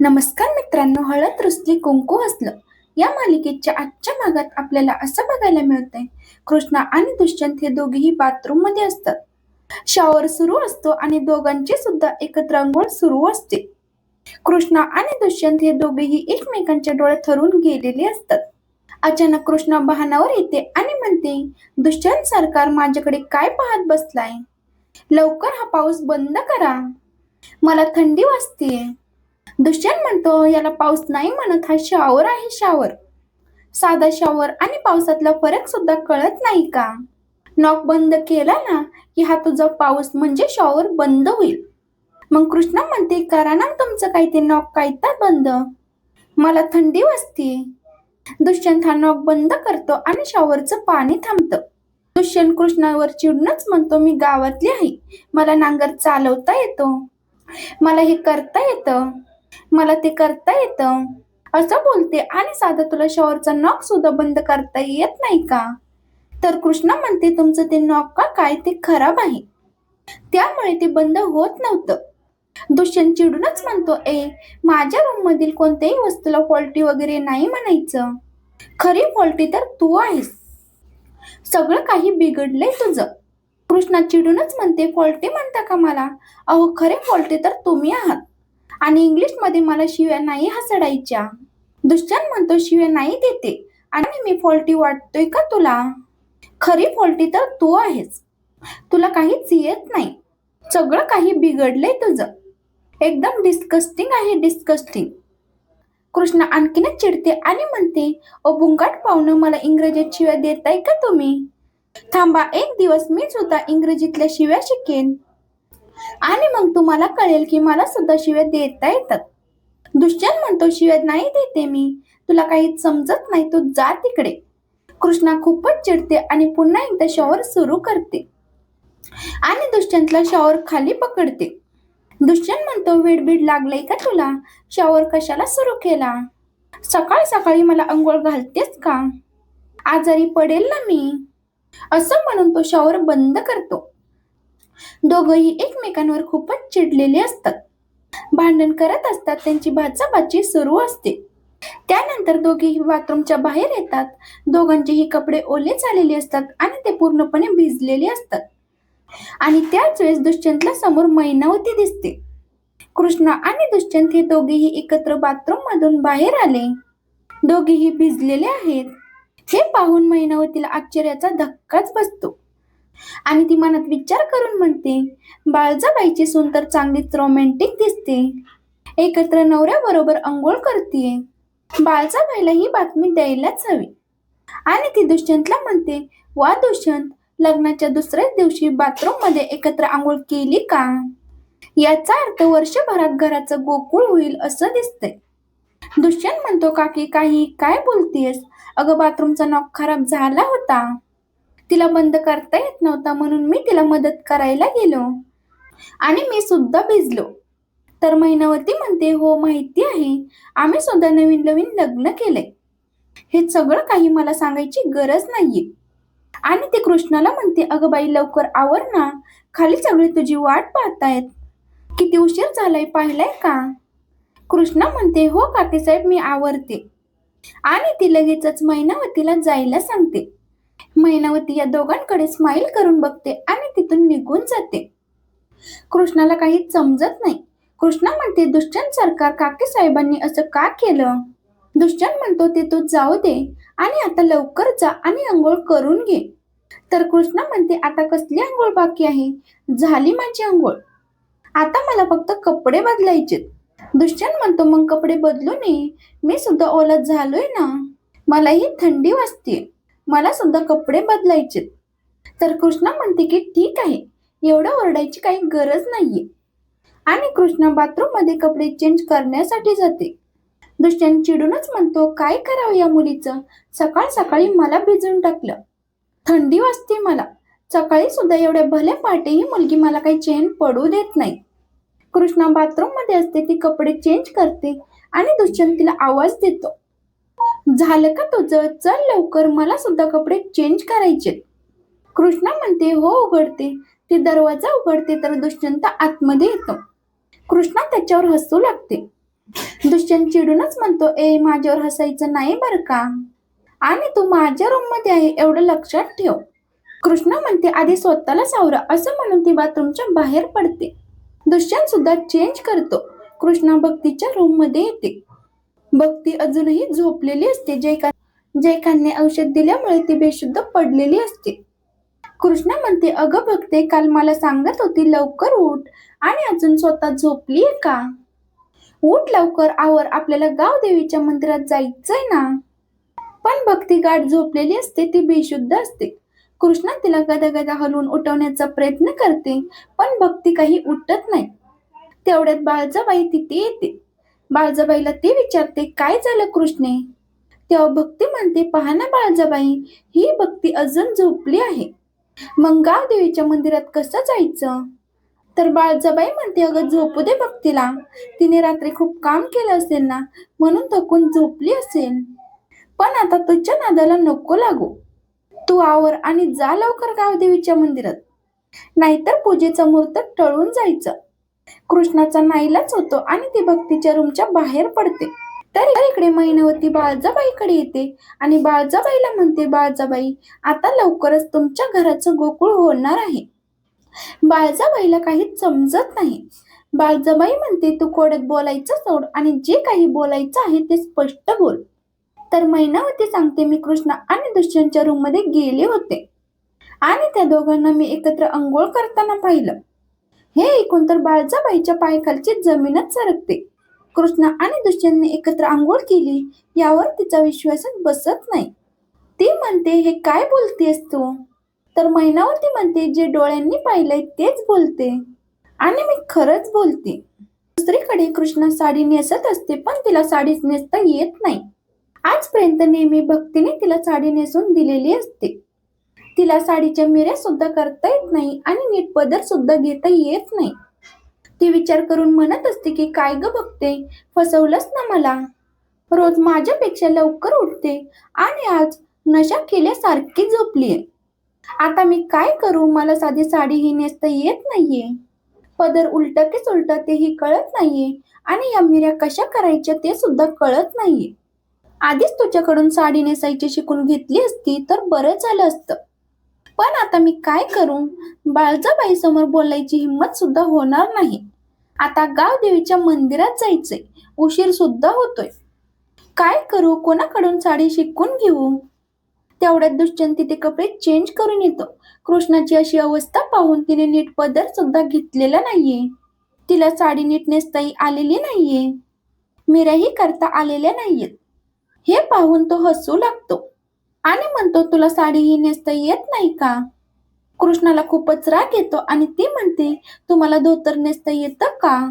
नमस्कार मित्रांनो हळद रुसली कुंकू हसलं. या मालिकेच्या आजच्या भागात आपल्याला असं बघायला मिळतंय कृष्णा आणि दुष्यंत हे दोघेही बाथरूममध्ये असतात. शॉवर सुरू असतो आणि दोघांची सुद्धा एकत्र अंघोळ सुरू असते. कृष्णा आणि दुष्यंत हे दोघेही एकमेकांच्या डोळ्यात ठरून गेलेले असतात. अचानक कृष्णा बहाणावर येते आणि म्हणते दुष्यंत सरकार माझ्याकडे काय पाहत बसलाय? लवकर हा पाऊस बंद करा. मला थंडी वाजतीये. दुष्यंत म्हणतो याला पाऊस नाही म्हणत हा शावर आहे शावर. साधा शावर आणि पावसातला फरक सुद्धा कळत नाही का? नॉक बंद केला ना की हा तुझा पाऊस म्हणजे शॉवर बंद होईल. मग कृष्णा म्हणते करा ना तुमचं काय ते नॉक कायता बंद. मला थंडी वाजते. दुष्यंत हा नॉक बंद करतो आणि शॉवरचं पाणी थांबतं. दुष्यंत कृष्णावर चिडूनच म्हणतो मी गावातली आहे. मला नांगर चालवता येतो. मला हे करता येतं. मला ते करता येतं? असं बोलते आणि साधं तुला शॉवरचा नॉक सुद्धा बंद करता येत नाही का? तर कृष्णा म्हणते तुमचं ते नॉक का? काय? ते खराब आहे. त्यामुळे ते बंद होत नव्हतं. दुष्यंत चिडूनच म्हणतो ए माझ्या रूम मधील कोणत्याही वस्तूला फॉल्टी वगैरे नाही म्हणायचं. खरी फॉल्टी तर तू आहेस. सगळं काही बिघडलंय तुझं. कृष्णा चिडूनच म्हणते फॉल्टी म्हणता का मला? अहो खरे फॉल्टी तर तुम्ही आहात. आणि इंग्लिशमध्ये मला शिव्या नाही हसडायच्या. दुष्यंत म्हणतो शिव्या नाही देते. आणि मी फॉल्टी वाटतोय का तुला? खरी फॉल्टी तर तू आहेस. तुला काहीच येत नाही. सगळं काही बिघडलंय तुझं. एकदम डिस्कस्टिंग आहे डिस्कस्टिंग कृष्ण आणखीनच चिडते आणि म्हणते ओ बुंगाट पाहुणं मला इंग्रजीत शिव्या देताय का तुम्ही? थांबा एक दिवस मी सुद्धा इंग्रजीतल्या शिव्या शिकेन. आणि मग तुम्हाला कळेल की मला सुद्धा शिव्या देता येतात. दुष्यंत म्हणतो शिव्या नाही देते मी. तुला काही समजत नाही तू जा तिकडे. कृष्णा खूपच चिडते आणि पुन्हा एकदा शॉवर सुरू करते. आणि दुष्यंतला शॉवर खाली पकडते. दुष्यंत म्हणतो वेडबीड लागलंय का तुला? शॉवर कशाला सुरू केला? सकाळ सकाळी मला अंघोळ घालतेस का? आजारी पडेल ना मी? असं म्हणून तो शॉवर बंद करतो. दोघंही एकमेकांवर खूपच चिडलेले असतात. भांडण करत असतात त्यांची बाचाबाची सुरू असते. त्यानंतर दोघेही बाथरूमच्या बाहेर येतात. दोघांचेही कपडे ओले झालेले असतात आणि ते पूर्णपणे भिजलेले असतात. आणि त्याच वेळेस दुष्यंतला समोर मैनावती दिसते. कृष्णा आणि दुष्यंत हे दोघेही एकत्र बाथरूम मधून बाहेर आले. दोघेही भिजलेले आहेत. हे पाहून मैनावतीला आश्चर्याचा धक्काच बसतो. आणि ती मनात विचार करून म्हणते बाळजाबाईची सून तर चांगलीच रोमॅन्टिक दिसते. एकत्र नवऱ्याबरोबर अंघोळ करते बाळजाबाईला ही बातमी द्यायलाच हवी. आणि ती दुष्यंतला म्हणते वा दुष्यंत लग्नाच्या दुसऱ्याच दिवशी बाथरूममध्ये एकत्र आंघोळ केली का? याचा अर्थ वर्षभरात घराचं गोकुळ होईल असं दिसतंय. दुष्यंत म्हणतो काकी काही काय बोलतीयस अगं बाथरूमचा नॉक खराब झाला होता. तिला बंद करता येत नव्हता म्हणून मी तिला मदत करायला गेलो. आणि मी सुद्धा भिजलो. तर महिनावती म्हणते हो माहिती आहे. आम्ही सुद्धा नवीन नवीन लग्न केलंय. हे सगळं काही मला सांगायची गरज नाहीये. आणि ते कृष्णाला म्हणते अगं बाई लवकर आवर ना. खाली सगळे तुझी वाट पाहतायत. किती उशीर झालाय पाहिलाय का? कृष्णा म्हणते हो काकी साहेब मी आवरते. आणि ती लगेचच महिनावतीला जायला सांगते. मैनावती या दोघांकडे स्माईल करून बघते आणि तिथून निघून जाते. कृष्णाला काही समजत नाही. कृष्णा म्हणते दुष्यंत सरकार काके साहेबांनी असं का केलं? दुष्यंत म्हणतो ते तू जाऊ दे आणि आता लवकर जा आणि आंघोळ करून घे. तर कृष्णा म्हणते आता कसली आंघोळ बाकी आहे? झाली माझी आंघोळ. आता मला फक्त कपडे बदलायचे दुष्यंत म्हणतो मग कपडे बदलू नये. मी सुद्धा ओला झालोय ना. मलाही थंडी वाजते मला सुद्धा कपडे बदलायचे तर कृष्णा म्हणते की ठीक आहे एवढं ओरडायची काही गरज नाहीये. आणि कृष्णा बाथरूममध्ये कपडे चेंज करण्यासाठी जाते. दुष्यंत चिडूनच म्हणतो काय करावं या मुलीचं? सकाळ सकाळी मला भिजून टाकलं. थंडी वाजते मला. सकाळी सुद्धा एवढ्या भले पाटे ही मुलगी मला काही चेन पडू देत नाही. कृष्णा बाथरूममध्ये असते ती कपडे चेंज करते आणि दुष्यंत तिला आवाज देतो. झालं का तुझं? चल लवकर मला सुद्धा कपडे चेंज करायचे कृष्णा म्हणते हो उघडते. ती दरवाजा उघडते तर दुष्यंत आतमध्ये येतो. कृष्णा त्याच्यावर हसू लागते. दुष्यंत चिडूनच म्हणतो ए माझ्यावर हसायचं नाही बरं का? आणि तू माझ्या रूममध्ये आहे एवढं लक्षात ठेव. कृष्णा म्हणते आधी स्वतःला सावरा असं म्हणून ती बाथरूमच्या बाहेर पडते. दुष्यंत सुद्धा चेंज करतो. कृष्णा भक्तीच्या रूममध्ये येते. भक्ती अजूनही झोपलेली असते. जयका जयकांतने औषध दिल्यामुळे ती बेशुद्ध पडलेली असते. कृष्णा म्हणते अगं भक्ते काल मला सांगत होती लवकर उठ. आणि अजून स्वतः झोपलीये का? उठ लवकर आवर. आपल्याला गाव देवीच्या मंदिरात जायचंय ना. पण भक्ती गाठ झोपलेली असते ती बेशुद्ध असते. कृष्णा तिला गदा गदा हलवून उठवण्याचा प्रयत्न करते पण भक्ती काही उठत नाही. तेवढ्यात बाळजाबाई तिथे येते. बाळजाबाईला ते विचारते काय झालं कृष्णे? तेव्हा भक्ती म्हणते पहा ना बाळजाबाई ही भक्ती अजून झोपली आहे. मग गाव देवीच्या मंदिरात कसं जायचं? तर बाळजाबाई म्हणते अगं झोपू दे भक्तीला. तिने रात्री खूप काम केलं असेल ना म्हणून थकून झोपली असेल. पण आता तुझ्या नादाला नको लागू. तू आवर आणि जा लवकर गावदेवीच्या मंदिरात. नाहीतर पूजेचं मुहूर्त टळून जायचं. कृष्णाचा नाईलाच होतो आणि ती भक्तीच्या रूमच्या बाहेर पडते. तर इकडे महिनावती बाळजाबाईकडे येते आणि बाळजाबाईला म्हणते बाळजाबाई आता लवकरच तुमच्या घराचं गोकुळ होणार आहे. बाळजाबाईला काही समजत नाही. बाळजाबाई म्हणते तू कोड्यात बोलायचं सोड आणि जे काही बोलायचं आहे ते स्पष्ट बोल. तर मैनावती सांगते मी कृष्ण आणि दुष्यंतच्या रूममध्ये गेले होते आणि त्या दोघांना मी एकत्र अंघोळ करताना पाहिलं. हे ऐकून तर बाळजाबाईच्या पायखालचीच जमीनच सरकते. कृष्ण आणि दुष्यंतने एकत्र आंघोळ केली यावर तिचा विश्वासच बसत नाही. ती म्हणते हे काय बोलतेस तू? तर मैनावती म्हणते जे डोळ्यांनी पाहिलंय तेच बोलते. आणि मी खरंच बोलते. दुसरीकडे कृष्णा साडी नेसत असते पण तिला साडीच नेसता येत नाही. आजपर्यंत नेहमी भक्तीने तिला साडी नेसून दिलेली असते. तिला साडीच्या मिऱ्या सुद्धा करता येत नाही आणि नीट पदर सुद्धा घेता येत नाही. ती विचार करून म्हणत असते की काय ग बघते? फसवलंच ना मला. रोज माझ्यापेक्षा लवकर उठते आणि आज नशा केल्यासारखी झोपलीये आता मी काय करू? मला साधी साडी ही नेसता येत नाहीये. पदर उलट की सुलट तेही कळत नाहीये आणि या मिऱ्या कशा करायच्या ते सुद्धा कळत नाहीये. आधीच तुझ्याकडून साडी नेसायची शिकून घेतली असती तर बरं झालं असतं. पण आता मी काय करू? बाळजाबाई समोर बोलायची हिंमत सुद्धा होणार नाही. आता गाव देवीच्या मंदिरात जायचंय. उशीर सुद्धा होतोय. काय करू? कोणाकडून साडी शिकून घेऊ? तेवढ्यात दुष्यंत तिथे कपडे चेंज करून येतो. कृष्णाची अशी अवस्था पाहून तिने नीट पदर सुद्धा घेतलेला नाहीये. तिला साडी नीट नेसताही आलेली नाहीये. मिऱ्याही करता आलेल्या नाहीयेत. हे पाहून तो हसू लागतो. आणि म्हणतो तुला साडी ही नेसता येत नाही का? कृष्णाला खूपच राग येतो आणि ती म्हणते तुम्हाला धोतर नेसता येतं का?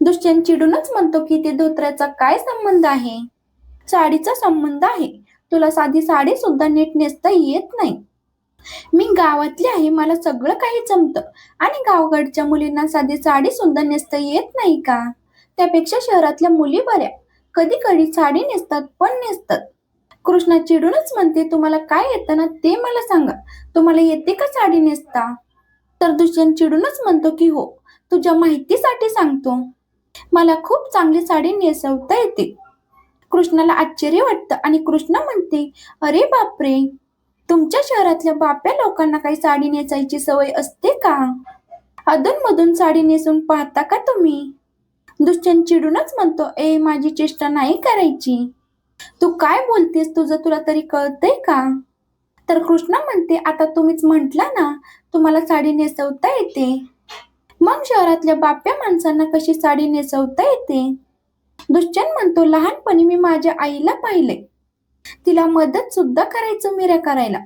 दुष्यंत चिडूनच म्हणतो की ते धोतऱ्याचा काय संबंध आहे? साडीचा संबंध आहे. तुला साधी साडी सुद्धा नीट नेसता येत नाही. मी गावातली आहे. मला सगळं काही जमतं. आणि गावकडच्या मुलींना साधी साडी सुद्धा नेसता येत नाही का? त्यापेक्षा शहरातल्या मुली बऱ्या. कधी कधी साडी नेसतात पण नेसतात. कृष्णा चिडूनच म्हणते तुम्हाला काय येतं ना ते मला सांगा. तुम्हाला येते का साडी नेसता? तर दुष्यंत चिडूनच म्हणतो की हो तुझ्या माहितीसाठी सांगतो. मला खूप चांगली साडी नेसवता येते. कृष्णाला आश्चर्य वाटतं आणि कृष्ण म्हणते अरे बापरे! तुमच्या शहरातल्या बाप्या लोकांना काही साडी नेसायची सवय असते का? अधूनमधून साडी नेसून पाहता का तुम्ही? दुष्यंत चिडूनच म्हणतो ए माझी चेष्टा नाही करायची. तू काय बोलतेस? तुझं तुला तरी कळतंय का? तर कृष्णा म्हणते आता तुम्हीच म्हटला ना तुम्हाला साडी नेसवता येते. मग शहरातल्या बाप्या माणसांना कशी साडी नेसवता येते? दुष्यंत म्हणतो लहानपणी मी माझ्या आईला पाहिले तिला मदत सुद्धा करायचं मिऱ्या करायला.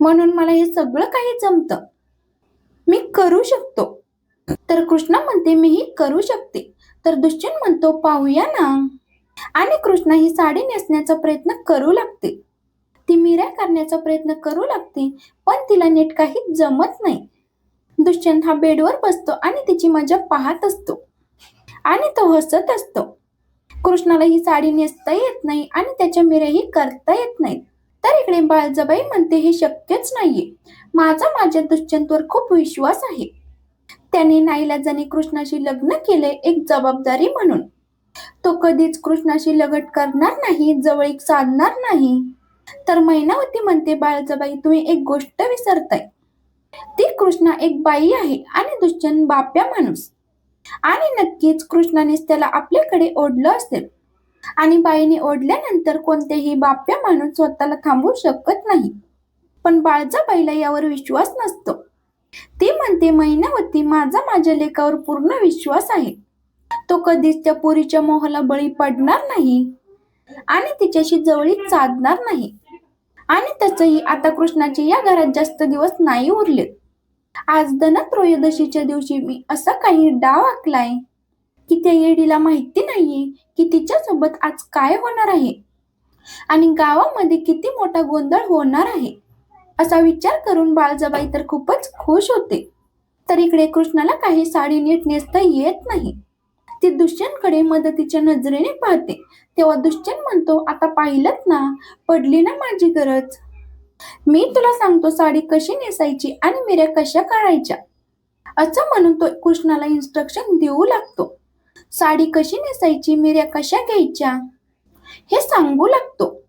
म्हणून मला हे सगळं काही जमतं. मी करू शकतो. तर कृष्णा म्हणते मीही करू शकते. तर दुष्यंत म्हणतो पाहूया ना. आणि कृष्णा ही साडी नेसण्याचा प्रयत्न करू लागते. ती मिऱ्या करण्याचा प्रयत्न करू लागते पण तिला नीट काही जमत नाही. दुष्यंत हा बेडवर बसतो आणि तिची मजा पाहत असतो. आणि तो हसत असतो. कृष्णाला ही साडी नेसता येत नाही आणि त्याच्या मिऱ्याही करता येत नाहीत. तर इकडे बाळजबाई म्हणते हे शक्यच नाहीये. माझा माझ्या दुष्यंतवर खूप विश्वास आहे. त्याने नाईलाजाने कृष्णाशी लग्न केले एक जबाबदारी म्हणून. तो कधीच कृष्णाशी लगट करणार नाही जवळीक साधणार नाही. तर मैनावती म्हणते बाळजाबाई तुम्ही एक गोष्ट विसरताय. ती कृष्णा एक बाई आहे आणि दुष्यंत बाप्या माणूस. आणि नक्कीच कृष्णानेच त्याला आपल्याकडे ओढलं असेल. आणि बाईने ओढल्यानंतर कोणतेही बाप्या माणूस स्वतःला थांबवू शकत नाही. पण बाळजाबाईला यावर विश्वास नसतो. ती म्हणते मैनावती माझा माझ्या लेखावर पूर्ण विश्वास आहे. तो कधीच त्या पोरीच्या मोहाला बळी पडणार नाही. आणि तिच्याशी जवळीक साधणार नाही. आणि तसंही आता कृष्णाचे या घरात जास्त दिवस नाही उरले. आज धनत्रयोदशीच्या दिवशी मी असा काही डाव आखलाय की त्या येडीला माहिती नाहीये की तिच्या सोबत आज काय होणार आहे. आणि गावामध्ये किती मोठा गोंधळ होणार आहे. असा विचार करून बाळजाबाई तर खूपच खुश होते. तर इकडे कृष्णाला काही साडी नीट नेसता येत नाही. ती दुष्यंतकडे मदतीच्या नजरेने पाहते. तेव्हा दुष्यंत म्हणतो आता पाहिलंच ना पडली ना माझी गरज. मी तुला सांगतो साडी कशी नेसायची आणि मिऱ्या कशा काढायच्या. असं म्हणून तो कृष्णाला इन्स्ट्रक्शन देऊ लागतो. साडी कशी नेसायची मिऱ्या कशा घ्यायच्या? हे सांगू लागतो.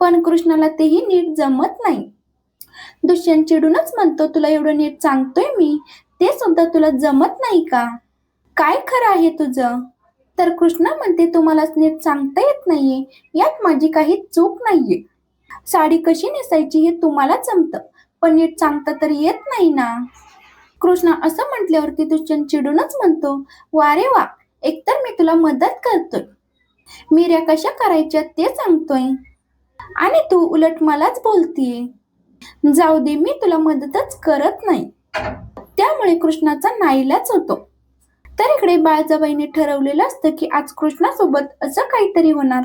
पण कृष्णाला तेही नीट जमत नाही. दुष्यंत चिडूनच म्हणतो तुला एवढं नीट सांगतोय मी ते सुद्धा तुला जमत नाही का? काय खरं आहे तुझं? तर कृष्णा म्हणते तुम्हाला नीट सांगता येत नाहीये. यात माझी काही चूक नाहीये. साडी कशी नेसायची हे तुम्हाला जमतं पण नीट सांगता तर येत नाही ना? कृष्णा असं म्हटल्यावरती तुझ्या चिडूनच म्हणतो वा रे वा एकतर मी तुला मदत करतोय. मिऱ्या कशा करायच्या ते सांगतोय. आणि तू उलट मलाच बोलतीये. जाऊ दे मी तुला मदतच करत नाही. त्यामुळे कृष्णाचा नाईलाच होतो. तर इकडे बाळजाबाईने ठरवलेलं असतं की आज कृष्णासोबत असं काहीतरी होणार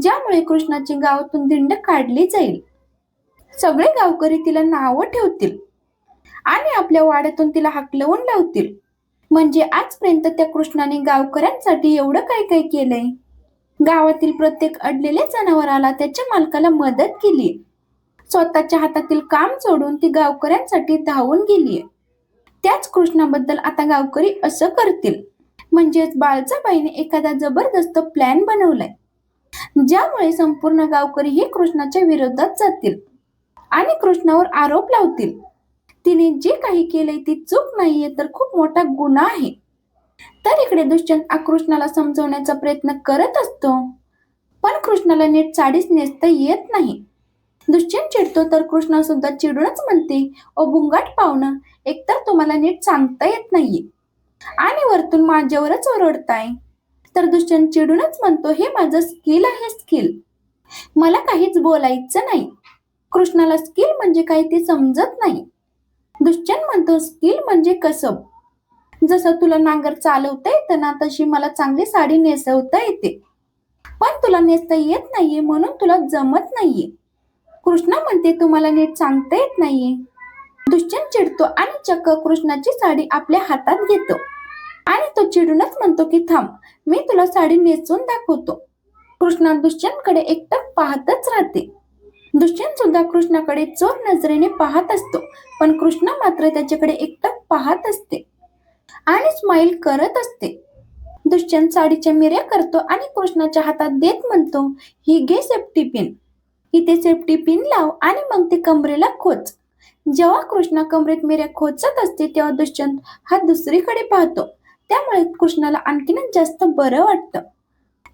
ज्यामुळे कृष्णाची गावातून दिंड काढली जाईल. सगळे गावकरी तिला नावं ठेवतील आणि आपल्या वाड्यातून तिला हाकलवून लावतील. म्हणजे आजपर्यंत त्या कृष्णाने गावकऱ्यांसाठी एवढं काय काय केलंय? गावातील प्रत्येक अडलेल्या जनावराला त्याच्या मालकाला मदत केली स्वतःच्या हातातील काम सोडून ती गावकऱ्यांसाठी धावून गेलीये. त्याच कृष्णाबद्दल आता गावकरी असं करतील. म्हणजेच बाळचाबाईने एखादा जबरदस्त प्लॅन बनवलाय. ज्यामुळे संपूर्ण गावकरी हे कृष्णाच्या विरोधात जातील आणि कृष्णावर आरोप लावतील. तिने जे काही केलंय ती चूक नाहीये तर खूप मोठा गुन्हा आहे. तर इकडे दुष्यंत कृष्णाला समजवण्याचा प्रयत्न करत असतो. पण कृष्णाला नीट साडीच नेसता येत नाही. दुष्यंत चिडतो तर कृष्ण सुद्धा चिडूनच म्हणते ओ बुंगाट पाहुणं एकतर तुम्हाला नीट सांगता येत नाहीये. आणि वरतून माझ्यावरच ओरडताय. तर दुष्यंत चिडूनच म्हणतो हे माझं स्किल आहे स्किल मला काहीच बोलायचं नाही. कृष्णाला स्किल म्हणजे काय ते समजत नाही. दुष्यंत म्हणतो स्किल म्हणजे कसब जसं तुला नांगर चालवता येतं ना तशी मला चांगली साडी नेसवता येते. पण तुला नेसता येत नाहीये म्हणून तुला जमत नाहीये. कृष्णा म्हणते तुम्हाला नीट सांगता येत नाहीये. दुष्यंत चिडतो आणि चक्क कृष्णाची साडी आपल्या हातात घेतो. आणि तो चिडूनच म्हणतो की थांब मी तुला साडी नेसून दाखवतो. कृष्णा दुष्यंतकडे एकटक पाहतच राहते. दुष्यंत सुद्धा कृष्णाकडे चोर नजरेने पाहत असतो पण कृष्णा मात्र त्याच्याकडे एकटक पाहत असते आणि स्माइल करत असते. दुष्यंत साडीच्या मिऱ्या करतो आणि कृष्णाच्या हातात देत म्हणतो ही घे सेफ्टी पिन इथे सेफ्टी पिन लाव आणि मग ते कमरेला खोच. जेव्हा कृष्णा कमरेत मिऱ्या खोचत असते तेव्हा दुष्यंत हा दुसरीकडे पाहतो. त्यामुळे कृष्णाला आणखीनच जास्त बरं वाटतं.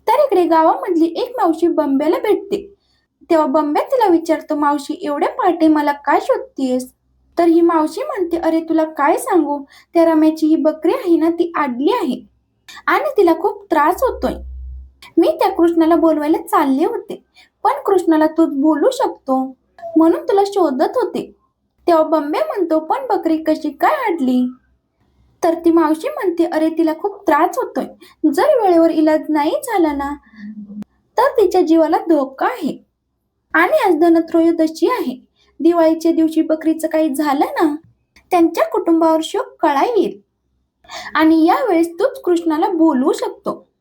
तर इकडे गावामधली एक मावशी बंब्याला भेटते. तेव्हा बंब्या तिला विचारतो मावशी एवढ्या पहाटे मला काय शोधतीयस? तर ही मावशी म्हणते अरे तुला काय सांगू? त्या रम्याची ही बकरी आहे ना ती आडली आहे आणि तिला खूप त्रास होतोय. मी त्या कृष्णाला बोलवायला चालले होते. पण कृष्णाला तू बोलू शकतो. म्हणून तुला शोधत होते. तेव्हा बंब्या म्हणतो पण बकरी कशी काय आडली? तर ती मावशी म्हणते अरे तिला खूप त्रास होतोय. जर वेळेवर इलाज नाही झाला ना तर तिच्या जीवाला धोका आहे. आणि आज धनत्रयोदशी आहे. दिवाळीच्या दिवशी बकरीचं काही झालं ना त्यांच्या कुटुंबावर शोक कळा येईल. आणि यावेळेस तूच कृष्णाला बोलवू शकतो.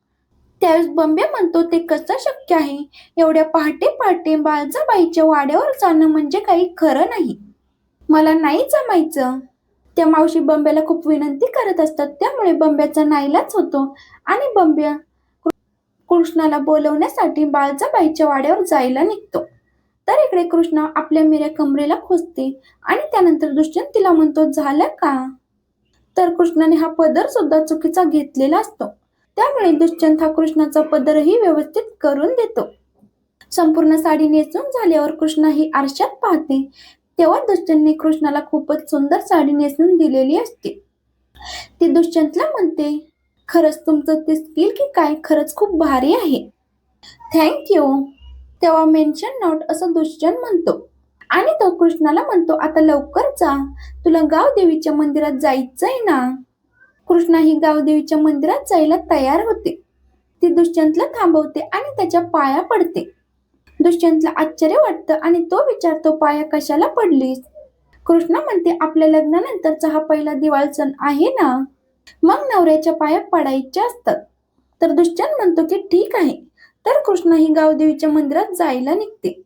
त्यावेळेस बंब्या म्हणतो ते कसं शक्य आहे? एवढ्या पहाटे पहाटे बाळजाबाईच्या वाड्यावर जाणं म्हणजे काही खरं नाही. मला नाही जमायचं. त्या मावशी बंब्याला खूप विनंती करत असतात. त्यामुळे बंब्याचा नाईलाच होतो आणि बंब्या कृष्णाला बोलवण्यासाठी बाळजाबाईच्या वाड्यावर जायला निघतो. तर इकडे कृष्णा आपल्या मिऱ्या कमरेला खोचते आणि त्यानंतर दुष्यंत तिला म्हणतो झालं का? तर कृष्णाने हा पदर सुद्धा चुकीचा घेतलेला असतो. त्यामुळे दुष्यंत हा कृष्णाचा पदरही व्यवस्थित करून देतो. संपूर्ण साडी नेसून झाल्यावर कृष्णा ही आरशात पाहते. तेव्हा दुष्यंतने कृष्णाला खूपच सुंदर साडी नेसून दिलेली असते. ती दुष्यंतला म्हणते खरंच तुमचं ते स्किल की काय? खरंच खूप भारी आहे. थँक्यू तेव्हा मेन्शन नॉट असं दुष्यंत म्हणतो. आणि तो कृष्णाला म्हणतो आता लवकर जा. तुला गाव देवीच्या मंदिरात जायचंय ना? कृष्णा ही गावदेवीच्या मंदिरात जायला तयार होते. ती दुष्यंतला थांबवते आणि त्याच्या पाया पडते. दुष्यंतला आश्चर्य वाटतं आणि तो विचारतो पाया कशाला पडलीस? कृष्णा म्हणते आपल्या लग्नानंतरचा हा पहिला दिवाळ सण आहे ना? मग नवऱ्याच्या पाया पडायच्या असतात. तर दुष्यंत म्हणतो की ठीक आहे. तर कृष्णा ही गावदेवीच्या मंदिरात जायला निघते.